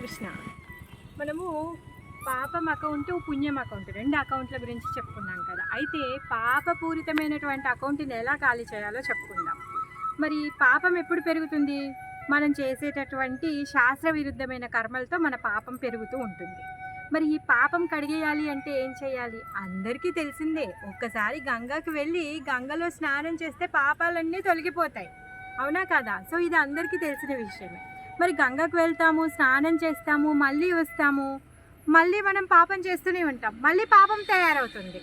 కృష్ణ. మనము పాపం అకౌంట్ పుణ్యం అకౌంట్ రెండు అకౌంట్ల గురించి చెప్పుకున్నాం కదా. అయితే పాపపూరితమైనటువంటి అకౌంట్ని ఎలా ఖాళీ చేయాలో చెప్పుకుందాం. మరి పాపం ఎప్పుడు పెరుగుతుంది? మనం చేసేటటువంటి శాస్త్ర విరుద్ధమైన కర్మలతో మన పాపం పెరుగుతూ ఉంటుంది. మరి ఈ పాపం కడిగేయాలి అంటే ఏం చేయాలి? అందరికీ తెలిసిందే ఒక్కసారి గంగాకి వెళ్ళి గంగలో స్నానం చేస్తే పాపాలన్నీ తొలగిపోతాయి. అవునా కదా? సో ఇది అందరికీ తెలిసిన విషయమే. మరి గంగకు వెళ్తాము స్నానం చేస్తాము మళ్ళీ వస్తాము. మళ్ళీ మనం పాపం చేస్తూనే ఉంటాం. మళ్ళీ పాపం తయారవుతుంది.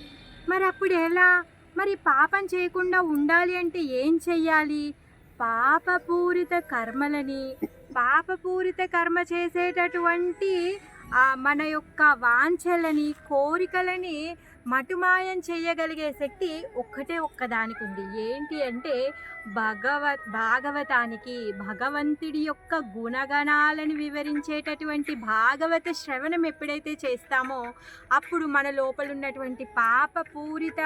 మరి అప్పుడు ఎలా? మరి పాపం చేయకుండా ఉండాలి అంటే ఏం చెయ్యాలి? పాపపూరిత కర్మలని పాపపూరిత కర్మ చేసేటటువంటి మన యొక్క వాంఛలని కోరికలని మటుమాయం చేయగలిగే శక్తి ఒక్కటే ఒక్కదానికి ఉంది ఏంటి అంటే భగవత్ భాగవతానికి భగవంతుడి యొక్క గుణగణాలను వివరించేటటువంటి భాగవత శ్రవణం ఎప్పుడైతే చేస్తామో అప్పుడు మన లోపల ఉన్నటువంటి పాపపూరిత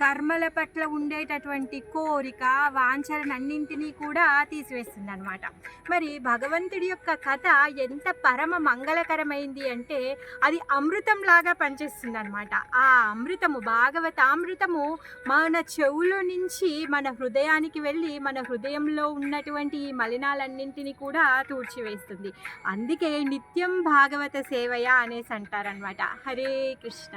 కర్మల పట్ల ఉండేటటువంటి కోరిక వాంఛలనన్నింటినీ కూడా తీసివేస్తుంది అనమాట మరి భగవంతుడి యొక్క కథ ఎంత పరమ మంగళకరమైంది అంటే అది అమృతంలాగా పనిచేస్తుంది అనమాట ఆ అమృతము భాగవత అమృతము మన చెవుల నుంచి మన హృదయానికి వెళ్ళి మన హృదయంలో ఉన్నటువంటి ఈ మలినాలన్నింటినీ కూడా తూడ్చివేస్తుంది అందుకే నిత్యం భాగవత సేవయ అనేసి అంటారనమాట హరే కృష్ణ.